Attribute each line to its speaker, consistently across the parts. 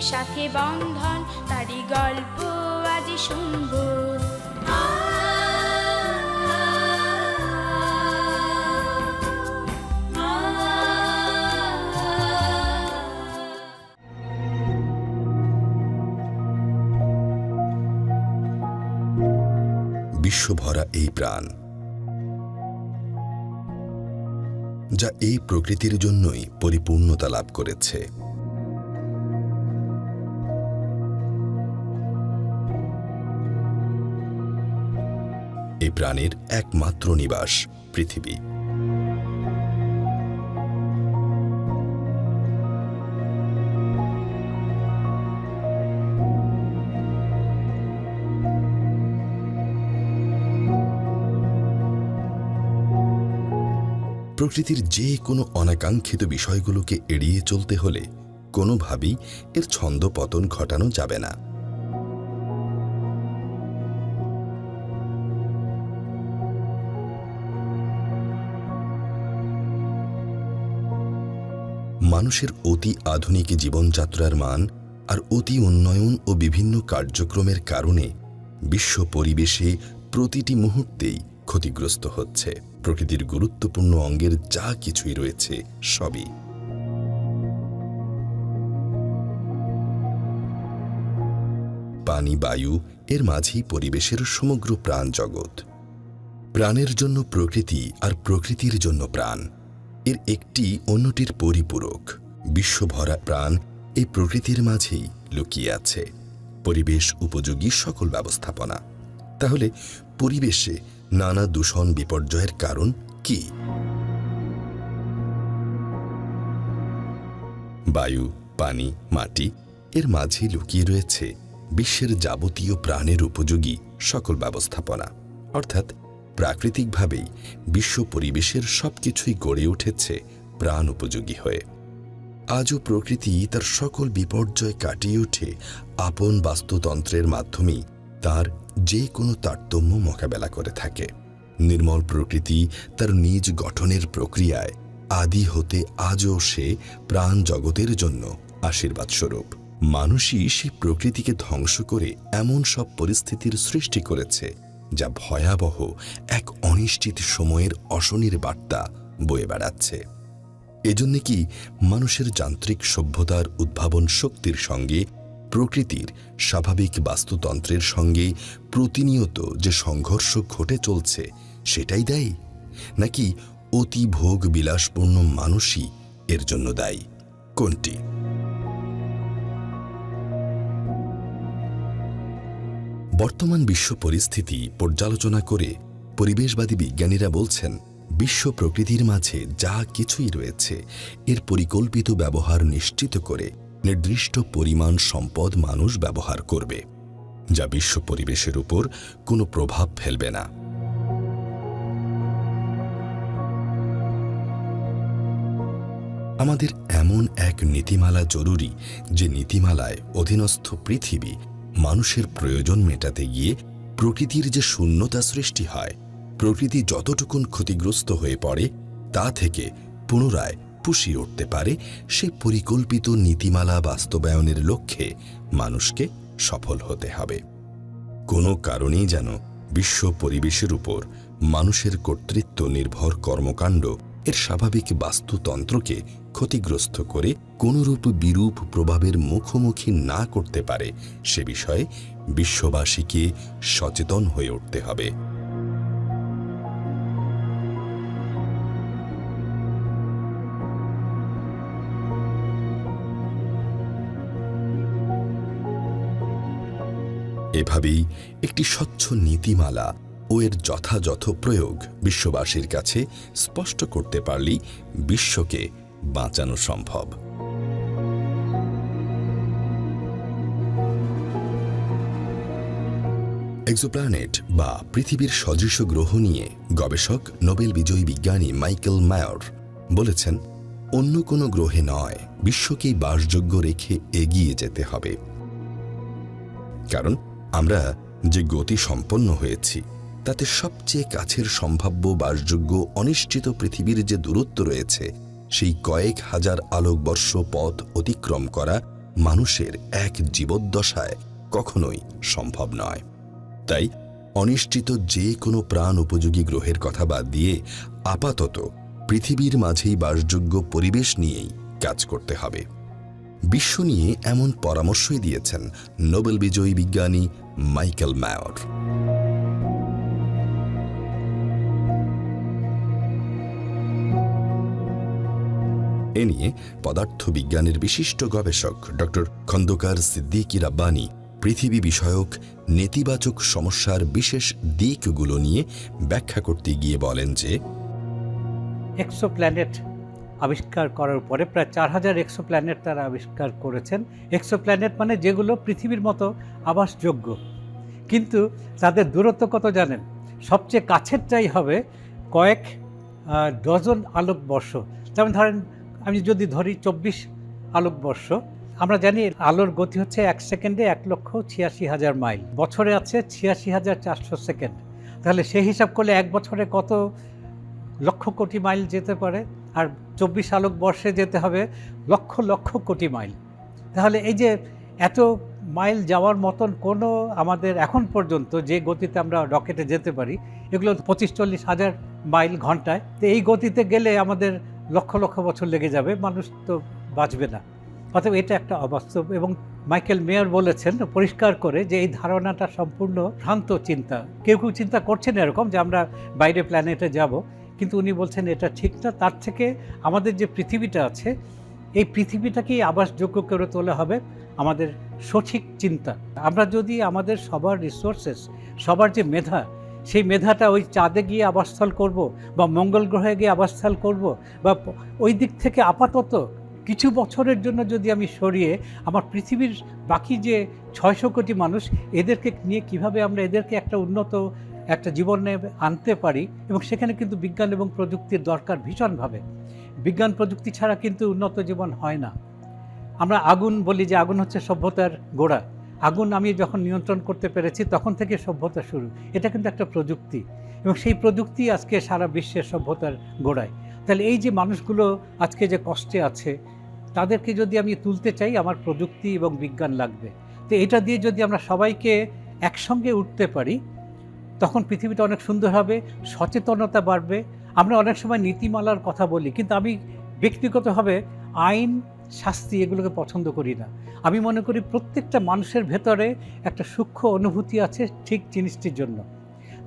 Speaker 1: সাথে বন্ধন, তারই গল্প আজ শুনব।
Speaker 2: বিশ্বভরা এই প্রাণ, যা এই প্রকৃতির জন্যই পরিপূর্ণতা লাভ করেছে। এই প্রাণের একমাত্র নিবাস, পৃথিবী। প্রকৃতির যে কোনো অনাকাঙ্ক্ষিত বিষয়গুলোকে এড়িয়ে চলতে হলে কোনোভাবেই এর ছন্দ পতন ঘটানো যাবে না। মানুষের অতি আধুনিক জীবনযাত্রার মান আর অতি উন্নয়ন ও বিভিন্ন কার্যক্রমের কারণে বিশ্ব পরিবেশে প্রতিটি মুহূর্তেই ক্ষতিগ্রস্ত হচ্ছে। প্রকৃতির গুরুত্বপূর্ণ অঙ্গের যা কিছুই রয়েছে, সবই। পানি, বায়ু এর মাঝেই পরিবেশের সমগ্র প্রাণ জগৎ প্রাণের জন্য প্রকৃতি আর প্রকৃতির জন্য প্রাণ। এর একটি অন্যটির পরিপূরক, বিশ্বভরা প্রাণ এই প্রকৃতির মাঝেই লুকিয়ে আছে। পরিবেশ উপযোগী সকল ব্যবস্থাপনা। তাহলে পরিবেশে নানা দূষণ বিপর্যয়ের কারণ কি? বায়ু, পানি, মাটি এর মাঝে লুকিয়ে রয়েছে বিশ্বের যাবতীয় প্রাণের উপযোগী সকল ব্যবস্থাপনা। অর্থাৎ প্রাকৃতিকভাবেই বিশ্ব পরিবেশের সবকিছুই গড়ে উঠেছে প্রাণ উপযোগী হয়ে। আজও প্রকৃতি তার সকল বিপর্যয় কাটিয়ে ওঠে আপন বাস্তুতন্ত্রের মাধ্যমেই তার যে কোনো তারতম্য মোকাবেলা করে থাকে। নির্মল প্রকৃতি তার নিজ গঠনের প্রক্রিয়ায় আদি হতে আজও সে প্রাণ জগতের জন্য আশীর্বাদ স্বরূপ। মানুষই সেই প্রকৃতিকে ধ্বংস করে এমন সব পরিস্থিতির সৃষ্টি করেছে যা ভয়াবহ এক অনিশ্চিত সময়ের অশনির বার্তা বয়ে বেড়াচ্ছে। এজন্য কি মানুষের যান্ত্রিক সভ্যতার উদ্ভাবন শক্তির সঙ্গে, প্রকৃতির স্বাভাবিক বাস্তুতন্ত্রের সঙ্গে প্রতিনিয়ত যে সংঘর্ষ ঘটে চলছে সেটাই দায়ী? নাকি অতি ভোগ বিলাসপূর্ণ মানুষই এর জন্য দায়ী? কোনটি? বর্তমান বিশ্ব পরিস্থিতি পর্যালোচনা করে পরিবেশবাদী বিজ্ঞানীরা বলছেন, বিশ্ব প্রকৃতির মাঝে যা কিছুই রয়েছে, এর পরিকল্পিত ব্যবহার নিশ্চিত করে নির্দিষ্ট পরিমাণ সম্পদ মানুষ ব্যবহার করবে, যা বিশ্ব পরিবেশের উপর কোনো প্রভাব ফেলবে না। আমাদের এমন এক নীতিমালা জরুরি যে নীতিমালায় অধীনস্থ পৃথিবী মানুষের প্রয়োজন মেটাতে গিয়ে প্রকৃতির যে শূন্যতা সৃষ্টি হয়, প্রকৃতি যতটুকুন ক্ষতিগ্রস্ত হয়ে পড়ে, তা থেকে পুনরায় পুষিয়ে উঠতে পারে সেই পরিকল্পিত নীতিমালা বাস্তবায়নের লক্ষ্যে মানুষকে সফল হতে হবে। কোনো কারণেই যেন বিশ্ব পরিবেশের উপর মানুষের কর্তৃত্ব নির্ভর কর্মকাণ্ড এর স্বাভাবিক বাস্তুতন্ত্রকে ক্ষতিগ্রস্ত করে কোনরূপ বিরূপ প্রভাবের মুখোমুখি না করতে পারে, সে বিষয়ে বিশ্ববাসীকে সচেতন হয়ে উঠতে হবে। এভাবেই একটি স্বচ্ছ নীতিমালা ও এর যথাযথ প্রয়োগ বিশ্ববাসীর কাছে স্পষ্ট করতে পারলেই বিশ্বকে বাঁচানো সম্ভব। এক্সোপ্ল্যানেট বা পৃথিবীর সদৃশ গ্রহ নিয়ে গবেষক, নোবেল বিজয়ী বিজ্ঞানী মাইকেল মায়র বলেছেন, অন্য কোনো গ্রহে নয়, বিশ্বকেই বাসযোগ্য রেখে এগিয়ে যেতে হবে। কারণ আমরা যে গতি সম্পন্ন হয়েছি, তাতে সবচেয়ে কাছের সম্ভাব্য বাসযোগ্য অনিশ্চিত পৃথিবীর যে দূরত্ব রয়েছে সেই কয়েক হাজার আলোকবর্ষ পথ অতিক্রম করা মানুষের এক জীবদ্দশায় কখনোই সম্ভব নয়। তাই অনিশ্চিত যে কোনো প্রাণ উপযোগী গ্রহের কথা বাদ দিয়ে আপাতত পৃথিবীর মাঝেই বাসযোগ্য পরিবেশ নিয়েই কাজ করতে হবে। বিশ্ব নিয়ে এমন পরামর্শই দিয়েছেন নোবেল বিজয়ী বিজ্ঞানী মাইকেল ম্যায়র এ নিয়ে পদার্থবিজ্ঞানের বিশিষ্ট গবেষক ডক্টর খন্দকার সিদ্দিকি রাব্বানি পৃথিবী বিষয়ক নেতিবাচক সমস্যার বিশেষ দিকগুলো নিয়ে ব্যাখ্যা করতে গিয়ে বলেন যে
Speaker 3: এক্সোপ্ল্যানেট আবিষ্কার করার পরে প্রায় চার হাজার এক্সোপ্ল্যানেট তারা আবিষ্কার করেছেন। এক্সোপ্ল্যানেট মানে যেগুলো পৃথিবীর মতো আবাসযোগ্য। কিন্তু তাদের দূরত্ব কত জানেন? সবচেয়ে কাছেরটাই হবে কয়েক ডজন আলোকবর্ষ। যেমন ধরেন আমি যদি ধরি চব্বিশ আলোকবর্ষ আমরা জানি আলোর গতি হচ্ছে এক সেকেন্ডে এক লক্ষ ছিয়াশি হাজার মাইল। বছরে আছে ছিয়াশি হাজার চারশো সেকেন্ড। তাহলে সেই হিসাব করলে এক বছরে কত লক্ষ কোটি মাইল যেতে পারে? আর চব্বিশ আলোক বর্ষে যেতে হবে লক্ষ লক্ষ কোটি মাইল। তাহলে এই যে এত মাইল যাওয়ার মতন কোনো আমাদের এখন পর্যন্ত যে গতিতে আমরা রকেটে যেতে পারি, এগুলো পঁচিশ চল্লিশ হাজার মাইল ঘন্টায়। তো এই গতিতে গেলে আমাদের লক্ষ লক্ষ বছর লেগে যাবে, মানুষ তো বাঁচবে না। অতএব এটা একটা অবাস্তব এবং মাইকেল মেয়র বলেছেন পরিষ্কার করে যে এই ধারণাটা সম্পূর্ণ ভ্রান্ত চিন্তা। কেউ কেউ চিন্তা করছেন এরকম যে আমরা বাইরে প্ল্যানেটে যাব, কিন্তু উনি বলছেন এটা ঠিক না। তার থেকে আমাদের যে পৃথিবীটা আছে, এই পৃথিবীটাকেই আবাসযোগ্য করে তোলা হবে আমাদের সঠিক চিন্তা। আমরা যদি আমাদের সবার রিসোর্সেস সবার যে মেধা সেই মেধাটা ওই চাঁদে গিয়ে আবাসস্থল করব বা মঙ্গল গ্রহে গিয়ে আবাসস্থল করব বা ওই দিক থেকে আপাতত কিছু বছরের জন্য যদি আমি সরিয়ে আমার পৃথিবীর বাকি যে ছয়শো কোটি মানুষ, এদেরকে নিয়ে কীভাবে আমরা এদেরকে একটা উন্নত একটা জীবনে আনতে পারি এবং সেখানে কিন্তু বিজ্ঞান এবং প্রযুক্তির দরকার ভীষণভাবে। বিজ্ঞান প্রযুক্তি ছাড়া কিন্তু উন্নত জীবন হয় না। আমরা আগুন বলি যে আগুন হচ্ছে সভ্যতার গোড়া। আগুন আমি যখন নিয়ন্ত্রণ করতে পেরেছি, তখন থেকে সভ্যতা শুরু। এটা কিন্তু একটা প্রযুক্তি। এবং সেই প্রযুক্তি আজকে সারা বিশ্বের সভ্যতার গোড়ায়। তাহলে এই যে মানুষগুলো আজকে যে কষ্টে আছে, তাদেরকে যদি আমি তুলতে চাই, আমার প্রযুক্তি এবং বিজ্ঞান লাগবে। তো এটা দিয়ে যদি আমরা সবাইকে একসঙ্গে উঠতে পারি, তখন পৃথিবীটা অনেক সুন্দর হবে, সচেতনতা বাড়বে। আমরা অনেক সময় নীতিমালার কথা বলি, কিন্তু আমি ব্যক্তিগতভাবে আইন, শাস্তি এগুলোকে পছন্দ করি না। আমি মনে করি প্রত্যেকটা মানুষের ভেতরে একটা সূক্ষ্ম অনুভূতি আছে ঠিক জিনিসটির জন্য।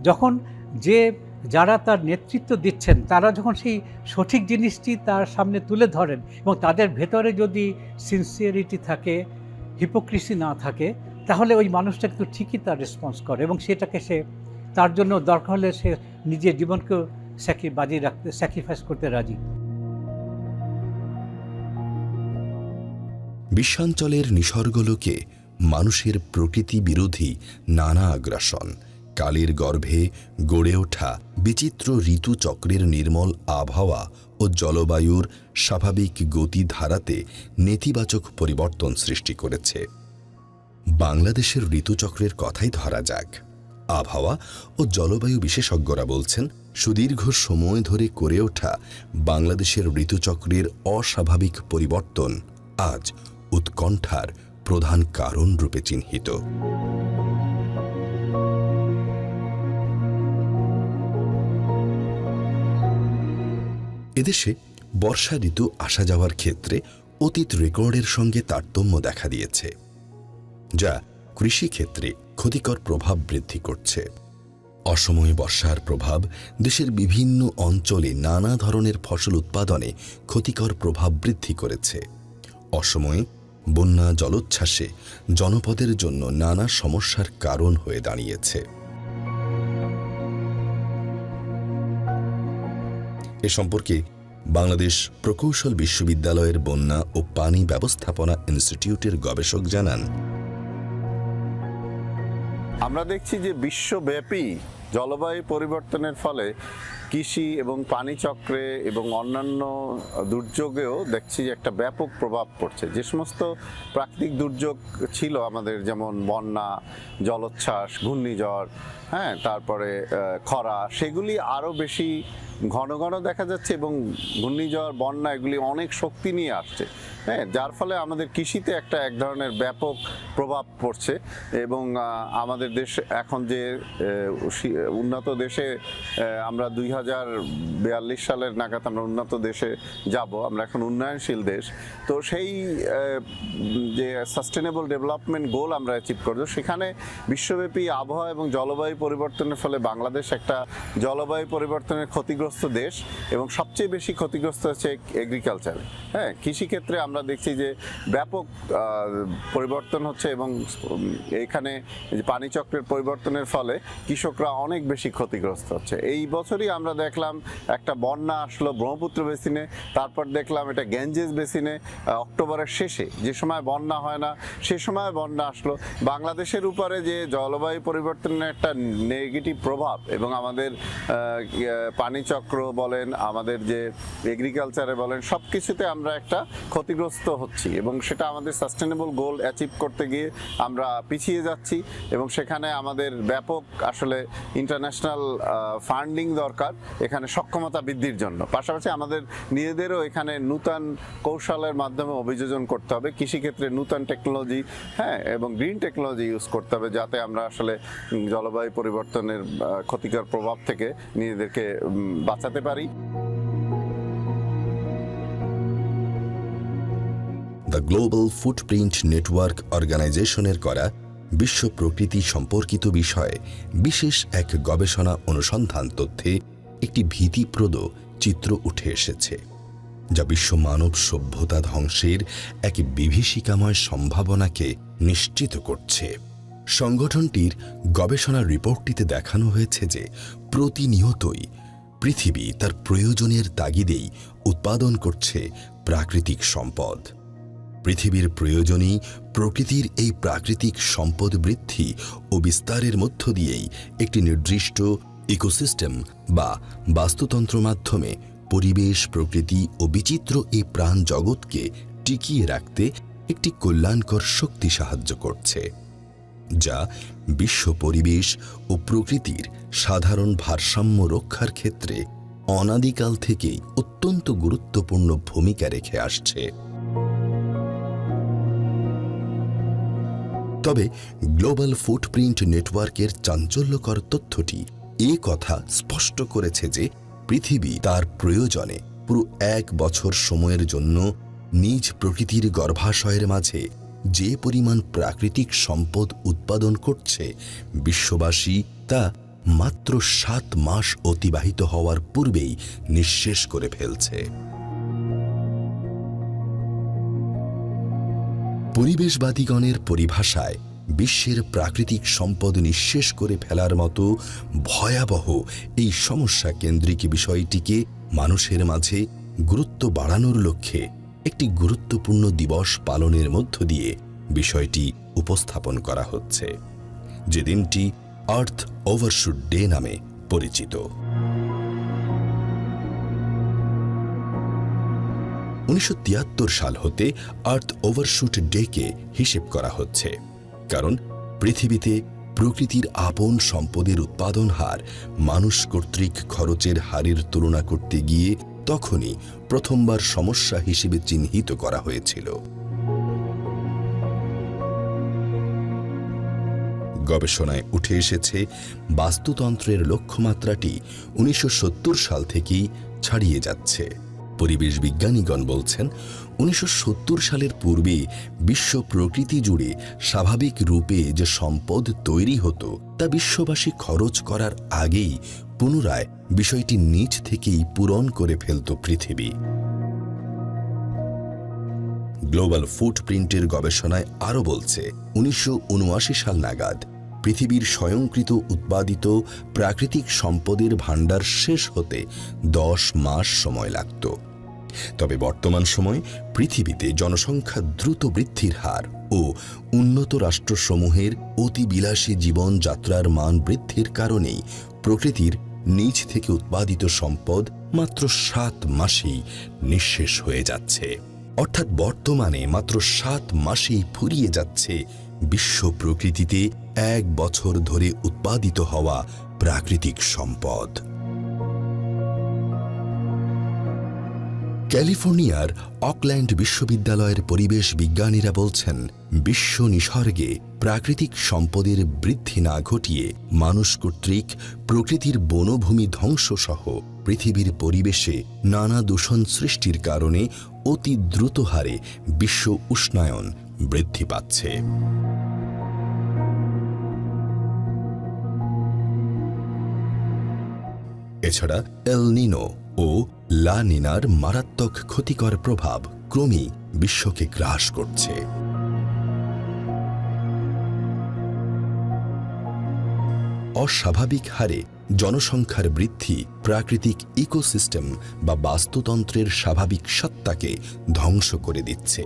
Speaker 3: যখন যে, যারা তার নেতৃত্ব দিচ্ছেন, তারা যখন সেই সঠিক জিনিসটি তার সামনে তুলে ধরেন এবং তাদের ভেতরে যদি সিনসিয়ারিটি থাকে হিপোক্রিসি না থাকে, তাহলে ওই মানুষটা কিন্তু ঠিকই তার রেসপন্স করে এবং সেটাকে সে, তার জন্য দরকার হলে সে নিজের জীবনকেও স্যাক্রি বাজি রাখতে স্যাক্রিফাইস করতে রাজি।
Speaker 2: বিশ্বাঞ্চলের নিসর্গলোকে মানুষের প্রকৃতি বিরোধী নানা আগ্রাসন। কালের গর্ভে গড়ে ওঠা বিচিত্র ঋতুচক্রের নির্মল আবহাওয়া ও জলবায়ুর স্বাভাবিক গতি ধারাতে নেতিবাচক পরিবর্তন সৃষ্টি করেছে। বাংলাদেশের ঋতুচক্রের কথাই ধরা যাক। আবহাওয়া ও জলবায়ু বিশেষজ্ঞরা বলছেন, সুদীর্ঘ সময় ধরে করে ওঠা বাংলাদেশের ঋতুচক্রের অস্বাভাবিক পরিবর্তন আজ উৎকণ্ঠার প্রধান কারণ রূপে চিহ্নিত। এদেশে বর্ষা ঋতু আসা যাওয়ার ক্ষেত্রে অতীত রেকর্ডের সঙ্গে তারতম্য দেখা দিয়েছে, যা কৃষিক্ষেত্রে ক্ষতিকর প্রভাব বৃদ্ধি করছে। অসময়ে বর্ষার প্রভাব দেশের বিভিন্ন অঞ্চলে নানা ধরনের ফসল উৎপাদনে ক্ষতিকর প্রভাব বৃদ্ধি করেছে। অসময়ে বন্যা জলোচ্ছ্বাসে জনপদের জন্য নানা সমস্যার কারণ হয়ে দাঁড়িয়েছে। এ সম্পর্কে বাংলাদেশ প্রকৌশল বিশ্ববিদ্যালয়ের বন্যা ও পানি ব্যবস্থাপনা ইনস্টিটিউটের গবেষক জানান।
Speaker 4: আমরা দেখছি যে বিশ্বব্যাপী জলবায়ু পরিবর্তনের ফলে কৃষি এবং পানিচক্রে এবং অন্যান্য দুর্যোগেও দেখছি যে একটা ব্যাপক প্রভাব পড়ছে। যে সমস্ত প্রাকৃতিক দুর্যোগ ছিল আমাদের, যেমন বন্যা, জলোচ্ছ্বাস, ঘূর্ণিঝড় হ্যাঁ তারপরে খরা, সেগুলি আরও বেশি ঘন ঘন দেখা যাচ্ছে এবং ঘূর্ণিঝড়, বন্যা এগুলি অনেক শক্তি নিয়ে আসছে। হ্যাঁ যার ফলে আমাদের কৃষিতে একটা এক ধরনের ব্যাপক প্রভাব পড়ছে এবং আমাদের দেশ এখন যে উন্নত দেশে আমরা দুই হাজার বিয়াল্লিশ সালের নাগাদ আমরা উন্নত দেশে যাব। আমরা এখন উন্নয়নশীল দেশ। তো সেই যে সাস্টেনেবল ডেভেলপমেন্ট গোল আমরা অ্যাচিভ করব, সেখানে বিশ্বব্যাপী আবহাওয়া এবং জলবায়ু পরিবর্তনের ফলে বাংলাদেশ একটা জলবায়ু পরিবর্তনের ক্ষতিগ্রস্ত দেশ এবং সবচেয়ে বেশি ক্ষতিগ্রস্ত হচ্ছে এগ্রিকালচার হ্যাঁ কৃষিক্ষেত্রে আমরা দেখছি যে ব্যাপক পরিবর্তন হচ্ছে এবং এখানে পানিচক্রের পরিবর্তনের ফলে কৃষকরা অনেক বেশি ক্ষতিগ্রস্ত হচ্ছে। এই বছরই আমরা দেখলাম, একটা বন্যা আসলো ব্রহ্মপুত্র বেসিনে, তারপর দেখলাম এটা গ্যাঞ্জেস বেসিনে অক্টোবরের শেষে। যে সময় বন্যা হয় না, সে সময় বন্যা আসলো। বাংলাদেশের উপরে যে জলবায়ু পরিবর্তনের একটা নেগেটিভ প্রভাব এবং আমাদের পানিচক্র বলেন, আমাদের যে এগ্রিকালচারে বলেন সব কিছুতে আমরা একটা ক্ষতিগ্রস্ত হচ্ছি এবং সেটা আমাদের সাস্টেনেবল গোল অ্যাচিভ করতে গিয়ে আমরা পিছিয়ে যাচ্ছি এবং সেখানে আমাদের ব্যাপক আসলে ইন্টারন্যাশনাল ফান্ডিং দরকার। এখানে সক্ষমতা বৃদ্ধির জন্য। পাশাপাশি আমাদের নিজেদেরও এখানে নূতন কৌশলের মাধ্যমে অভিযোজন করতে হবে। কৃষিক্ষেত্রে নূতন টেকনোলজি হ্যাঁ এবং গ্রিন টেকনোলজি ইউজ করতে হবে যাতে আমরা আসলে জলবায়ু পরিবর্তনের ক্ষতিকর প্রভাব থেকে নিজেদেরকে বাঁচাতে পারি।
Speaker 2: দ্য গ্লোবাল ফুটপ্রিন্ট নেটওয়ার্ক অর্গানাইজেশনের করা বিশ্ব প্রকৃতি সম্পর্কিত বিষয়ে বিশেষ এক গবেষণা অনুসন্ধান তথ্যে একটি ভীতিপ্রদ চিত্র উঠে এসেছে, যা বিশ্ব মানব সভ্যতা ধ্বংসের এক বিভীষিকাময় সম্ভাবনাকে নিশ্চিত করছে। সংগঠনটির গবেষণার রিপোর্টটিতে দেখানো হয়েছে যে প্রতিনিয়তই পৃথিবী তার প্রয়োজনের তাগিদেই উৎপাদন করছে প্রাকৃতিক সম্পদ। পৃথিবীর প্রয়োজনেই প্রকৃতির এই প্রাকৃতিক সম্পদ বৃদ্ধি ও বিস্তারের মধ্য দিয়েই একটি নির্দিষ্ট ইকোসিস্টেম বা বাস্তুতন্ত্র মাধ্যমে পরিবেশ, প্রকৃতি ও বিচিত্র এই প্রাণ জগৎকে টিকিয়ে রাখতে একটি কল্যাণকর শক্তি সাহায্য করছে, যা বিশ্ব পরিবেশ ও প্রকৃতির সাধারণ ভারসাম্য রক্ষার ক্ষেত্রে অনাদিকাল থেকেই অত্যন্ত গুরুত্বপূর্ণ ভূমিকা রেখে আসছে। তবে গ্লোবাল ফুটপ্রিন্ট নেটওয়ার্কের চাঞ্চল্যকর তথ্যটি এ কথা স্পষ্ট করেছে যে পৃথিবী তার প্রয়োজনে পুরো এক বছর সময়ের জন্য নিজ প্রকৃতির গর্ভাশয়ের মাঝে যে পরিমাণ প্রাকৃতিক সম্পদ উৎপাদন করছে, বিশ্ববাসী তা মাত্র সাত মাস অতিবাহিত হওয়ার পূর্বেই নিঃশেষ করে ফেলছে। পরিবেশবাদীগণের পরিভাষায় বিশ্বের প্রাকৃতিক সম্পদ নিঃশেষ করে ফেলার মতো ভয়াবহ এই সমস্যা কেন্দ্রিক বিষয়টিকে মানুষের মাঝে গুরুত্ব বাড়ানোর লক্ষ্যে একটি গুরুত্বপূর্ণ দিবস পালনের মধ্য দিয়ে বিষয়টি উপস্থাপন করা হচ্ছে। যে দিনটি আর্থ ওভারশুট ডে নামে পরিচিত। উনিশশো তিয়াত্তর সাল হতে আর্থ ওভারশুট ডেকে হিসেব করা হচ্ছে। কারণ পৃথিবীতে প্রকৃতির আপন সম্পদের উৎপাদন হার মানুষ কর্তৃক খরচের হারের তুলনা করতে গিয়ে তখনই প্রথমবার সমস্যা হিসেবে চিহ্নিত করা হয়েছিল। গবেষণায় উঠে এসেছে, বাস্তুতন্ত্রের লক্ষ্যমাত্রাটি উনিশশো সত্তর সাল থেকেই ছাড়িয়ে যাচ্ছে। পরিবেশ বিজ্ঞানীগণ বলছেন, উনিশশো সত্তর সালের পূর্বে বিশ্ব প্রকৃতি জুড়ে স্বাভাবিক রূপে যে সম্পদ তৈরি হতো, তা বিশ্ববাসী খরচ করার আগেই পুনরায় বিষয়টি নিজ থেকেই পূরণ করে ফেলত পৃথিবী। গ্লোবাল ফুটপ্রিন্টের গবেষণায় আরও বলছে, উনিশশো উনআশি সাল নাগাদ পৃথিবীর স্বয়ংকৃত উৎপাদিত প্রাকৃতিক সম্পদের ভাণ্ডার শেষ হতে দশ মাস সময় লাগত। তবে বর্তমান সময় পৃথিবীতে জনসংখ্যা দ্রুত বৃদ্ধির হার ও উন্নত রাষ্ট্রসমূহের অতিবিলাসী জীবনযাত্রার মান বৃদ্ধির কারণেই প্রকৃতির নিজ থেকে উৎপাদিত সম্পদ মাত্র সাত মাসেই নিঃশেষ হয়ে যাচ্ছে। অর্থাৎ বর্তমানে মাত্র সাত মাসেই ফুরিয়ে যাচ্ছে বিশ্ব প্রকৃতিতে এক বছর ধরে উৎপাদিত হওয়া প্রাকৃতিক সম্পদ। ক্যালিফোর্নিয়ার অকল্যান্ড বিশ্ববিদ্যালয়ের পরিবেশ বিজ্ঞানীরা বলছেন, বিশ্ব নিসর্গে প্রাকৃতিক সম্পদের বৃদ্ধি না ঘটিয়ে মানুষ কর্তৃক প্রকৃতির বনভূমি ধ্বংস সহ পৃথিবীর পরিবেশে নানা দূষণ সৃষ্টির কারণে অতি দ্রুত হারে বিশ্ব উষ্ণায়ন বৃদ্ধি পাচ্ছে। এছাড়া এল নিনো ও লা নিনার মারাত্মক ক্ষতিকর প্রভাব ক্রমেই বিশ্বকে গ্রাস করছে। অস্বাভাবিক হারে জনসংখ্যার বৃদ্ধি প্রাকৃতিক ইকোসিস্টেম বা বাস্তুতন্ত্রের স্বাভাবিক সত্তাকে ধ্বংস করে দিচ্ছে।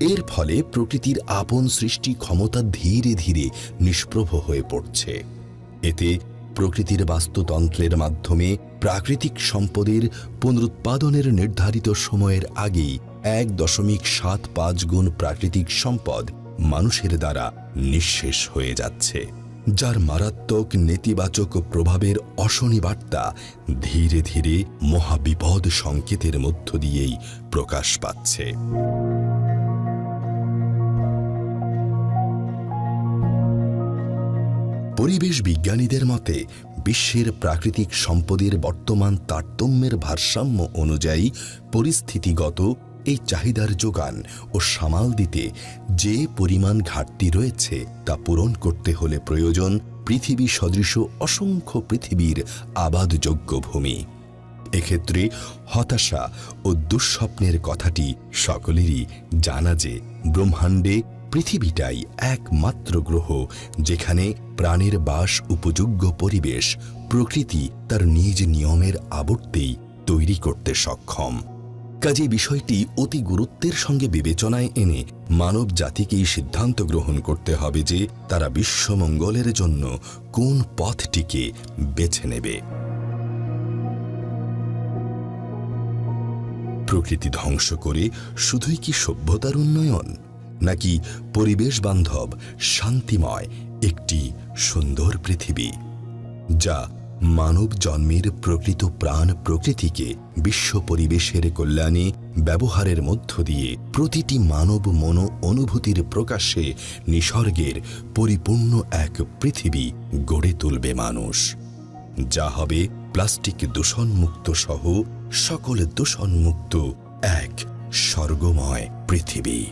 Speaker 2: এর ফলে প্রকৃতির আপন সৃষ্টি ক্ষমতা ধীরে ধীরে নিষ্প্রভ হয়ে পড়ছে। এতে প্রকৃতির বাস্তুতন্ত্রের মাধ্যমে প্রাকৃতিক সম্পদের পুনরুৎপাদনের নির্ধারিত সময়ের আগেই এক দশমিক সাত পাঁচ গুণ প্রাকৃতিক সম্পদ মানুষের দ্বারা নিঃশেষ হয়ে যাচ্ছে, যার মারাত্মক নেতিবাচক প্রভাবের অশনি বার্তা ধীরে ধীরে মহাবিপদ সংকেতের মধ্য দিয়েই প্রকাশ পাচ্ছে। পরিবেশ বিজ্ঞানীদের মতে বিশ্বের প্রাকৃতিক সম্পদের বর্তমান তারতম্যের ভারসাম্য অনুযায়ী পরিস্থিতিগত এই চাহিদার যোগান ও সামাল দিতে যে পরিমাণ ঘাটতি রয়েছে তা পূরণ করতে হলে প্রয়োজন পৃথিবী সদৃশ অসংখ্য পৃথিবীর আবাদযোগ্য ভূমি। এক্ষেত্রে হতাশা ও দুঃস্বপ্নের কথাটি সকলেরই জানা যে ব্রহ্মাণ্ডে পৃথিবীটাই একমাত্র গ্রহ যেখানে প্রাণের বাস উপযোগ্য পরিবেশ প্রকৃতি তার নিজ নিয়মের আবর্তেই তৈরি করতে সক্ষম। কাজে বিষয়টি অতি গুরুত্বের সঙ্গে বিবেচনায় এনে মানব জাতিকেই সিদ্ধান্ত গ্রহণ করতে হবে যে তারা বিশ্বমঙ্গলের জন্য কোন পথটিকে বেছে নেবে। প্রকৃতি ধ্বংস করে শুধুই কি সভ্যতার উন্নয়ন? নাকি পরিবেশ বান্ধব, শান্তিময় একটি সুন্দর পৃথিবী, যা মানব জন্মের প্রকৃত প্রাণ প্রকৃতিকে বিশ্ব পরিবেশের কল্যাণে ব্যবহারের মধ্য দিয়ে প্রতিটি মানব মনো অনুভূতির প্রকাশে নিসর্গের পরিপূর্ণ এক পৃথিবী গড়ে তুলবে মানুষ। যা হবে প্লাস্টিক দূষণমুক্ত সহ সকল দূষণমুক্ত এক স্বর্গময় পৃথিবী।